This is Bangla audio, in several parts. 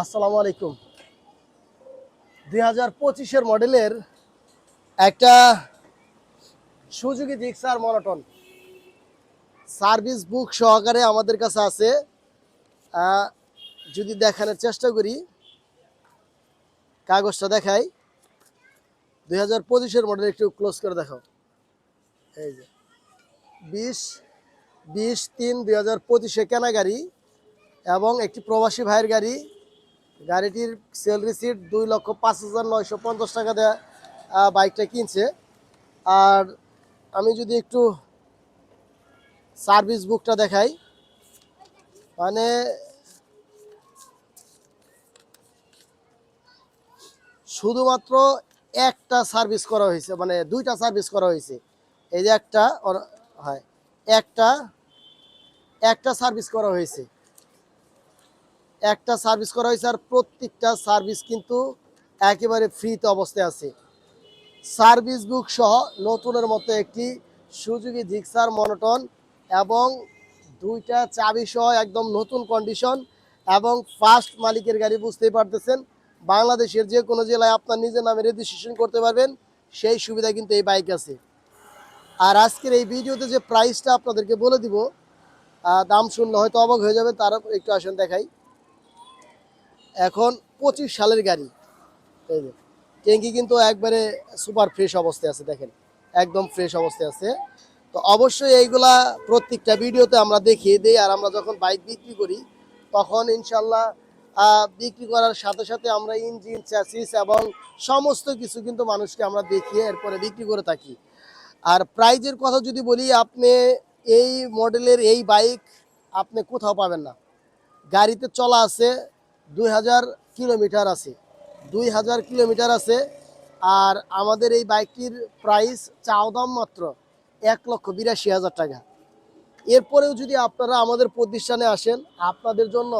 আসসালামু আলাইকুম। দুই হাজার পঁচিশের মডেলের একটা Suzuki Gixxer monotone service book সহকারে আমাদের কাছে আছে। যদি দেখানোর চেষ্টা করি, কাগজটা দেখাই। দুই হাজার পঁচিশের মডেল একটু ক্লোজ করে দেখাও। এই যে, বিশ বিশ তিন দুই হাজার পঁচিশে কেনা গাড়ি এবং একটি প্রবাসী ভাইয়ের গাড়ি। গাড়িটির সেল রিসিট দুই লক্ষ পাঁচ হাজার নয়শো পঞ্চাশ টাকা আহ, বাইকটা কিনছে। আর আমি যদি একটু সার্ভিস বুকটা দেখাই মানে শুধুমাত্র একটা সার্ভিস করা হয়েছে মানে দুইটা সার্ভিস করা হয়েছে। এই যে একটা হয় একটা একটা সার্ভিস করা হয়েছে। একটা সার্ভিস করা হয়েছে আর প্রত্যেকটা সার্ভিস কিন্তু একেবারে ফ্রিতে অবস্থায় আছে। সার্ভিস বুক সহ নতুনের মতো একটি সুযোগী জিক্সার মনোটন এবং দুইটা চাবি সহ একদম নতুন কন্ডিশন এবং ফার্স্ট মালিকের গাড়ি বুঝতেই পারতেছেন, বাংলাদেশের যে কোনো জেলায় আপনার নিজের নামে রেজিস্ট্রেশন করতে পারবেন, সেই সুবিধা কিন্তু এই বাইক আছে। আর আজকের এই ভিডিওতে যে প্রাইসটা আপনাদেরকে বলে দিব দাম শুনলে হয়তো অবাক হয়ে যাবে তার একটু আসেন দেখাই। এখন পঁচিশ সালের গাড়ি। এই যে, ট্যাঙ্কি কিন্তু একবারে সুপার ফ্রেশ অবস্থায় আছে, দেখেন। একদম ফ্রেশ অবস্থায় আছে। তো অবশ্যই এইগুলা প্রত্যেকটা ভিডিওতে আমরা দেখিয়ে দিই, আর আমরা যখন বাইক বিক্রি করি, তখন ইনশাল্লাহ বিক্রি করার সাথে সাথে আমরা ইঞ্জিন চ্যাসিস এবং সমস্ত কিছু কিন্তু মানুষকে আমরা দেখিয়ে এরপরে বিক্রি করে থাকি। আর প্রাইজের কথা যদি বলি, আপনি এই মডেলের এই বাইক আপনি কোথাও পাবেন না। গাড়িতে চলা আছে দুই হাজার কিলোমিটার আছে। দুই হাজার কিলোমিটার আছে আর আমাদের এই বাইকটির প্রাইস চাও দাম মাত্র এক লক্ষ বিরাশি হাজার টাকা। এরপরেও যদি আপনারা আমাদের প্রতিষ্ঠানে আসেন, আপনাদের জন্য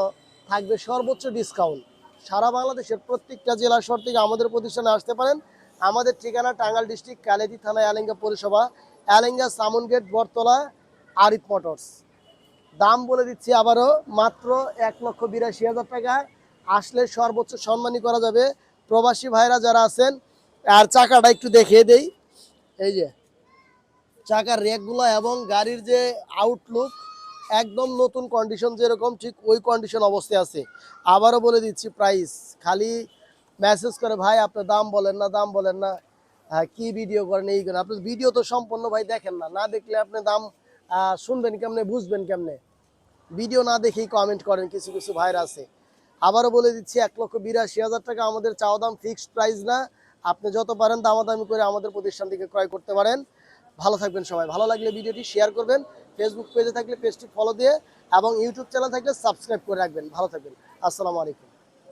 থাকবে সর্বোচ্চ ডিসকাউন্ট সারা বাংলাদেশের প্রত্যেকটা জেলা শহর থেকে আমাদের প্রতিষ্ঠানে আসতে পারেন। আমাদের ঠিকানা টাঙ্গাল ডিস্ট্রিক্ট, কালেদি থানা অ্যালেঙ্গা পৌরসভা অ্যালেঙ্গা সামুন গেট বরতলা আরিফ মোটরস। দাম বলে দিচ্ছি আবারও মাত্র এক লক্ষ বিরাশি হাজার টাকা। আসলে সর্বোচ্চ সম্মানী করা যাবে প্রবাসী ভাইরা যারা আছেন। আর চাকাটা একটু দেখিয়ে দেই। এই যে চাকার রেকগুলো এবং গাড়ির যে আউটলুক একদম নতুন কন্ডিশন যেরকম ঠিক ওই কন্ডিশন অবস্থায় আছে। আবারও বলে দিচ্ছি প্রাইস খালি মেসেজ করে ভাই আপনি দাম বলেন না দাম বলেন না। হ্যাঁ, কী ভিডিও করেন এই করেন। আপনার ভিডিও তো সম্পূর্ণ ভাই দেখেন না। না দেখলে আপনি দাম শুনবেন কেমনে, বুঝবেন কেমনে? ভিডিও না দেখেই কমেন্ট করেন কিছু কিছু ভাইরা আছে। আবারও বলে দিচ্ছি, এক লক্ষ বিরাশি হাজার টাকা আমাদের চাওয়া দাম ফিক্সড প্রাইস না। আপনি যত পারেন দামাদামি করে আমাদের প্রতিষ্ঠান থেকে ক্রয় করতে পারেন। ভালো থাকবেন সবাই। ভালো লাগলে ভিডিওটি শেয়ার করবেন ফেসবুক পেজে থাকলে পেজটি ফলো দিয়ে এবং ইউটিউব চ্যানেল থাকলে সাবস্ক্রাইব করে রাখবেন। ভালো থাকবেন। আসসালামু আলাইকুম।